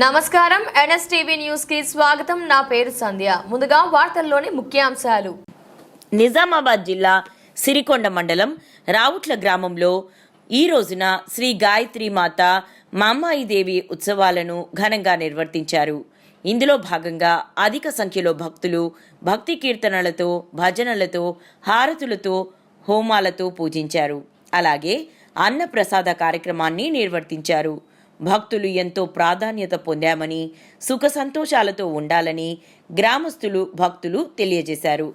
నమస్కారం. ఎన్ఎస్టీవీ న్యూస్కి స్వాగతం. నా పేరు సంధ్య. ముందుగా వార్తల్లోని ముఖ్యాంశాలు. నిజామాబాద్ జిల్లా సిరికొండ మండలం రావుట్ల గ్రామంలో ఈ రోజున శ్రీ గాయత్రి మాత మామ్మాయిదేవి ఉత్సవాలను ఘనంగా నిర్వర్తించారు. ఇందులో భాగంగా అధిక సంఖ్యలో భక్తులు భక్తి కీర్తనలతో భజనలతో హారతులతో హోమాలతో పూజించారు. అలాగే అన్నప్రసాద కార్యక్రమాన్ని నిర్వర్తించారు. భక్తులు ఎంతో ప్రాధాన్యత పొందామని సుఖ సంతోషాలతో ఉండాలని గ్రామస్తులు భక్తులు తెలియజేశారు.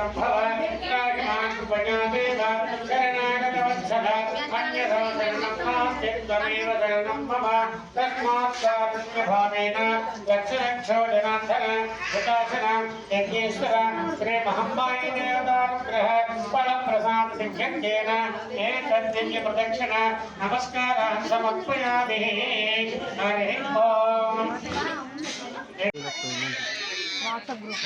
సంభవ పుణ్యాతే శరణాగతవత్సల అన్యథో శరణం నాస్తిత్వమేవ శరణం మమ తస్మాత్ పుణ్యభావేన లక్షలక్షోజనాథన శతాసన యజ్ఞేశ్వర శ్రీ మహమ్మాయి దేవతానుగ్రహ పరప్రసాద ప్రదక్షిణ నమస్కారాన్ సమర్పయామి హరి వాట్సాప్ గ్రూప్.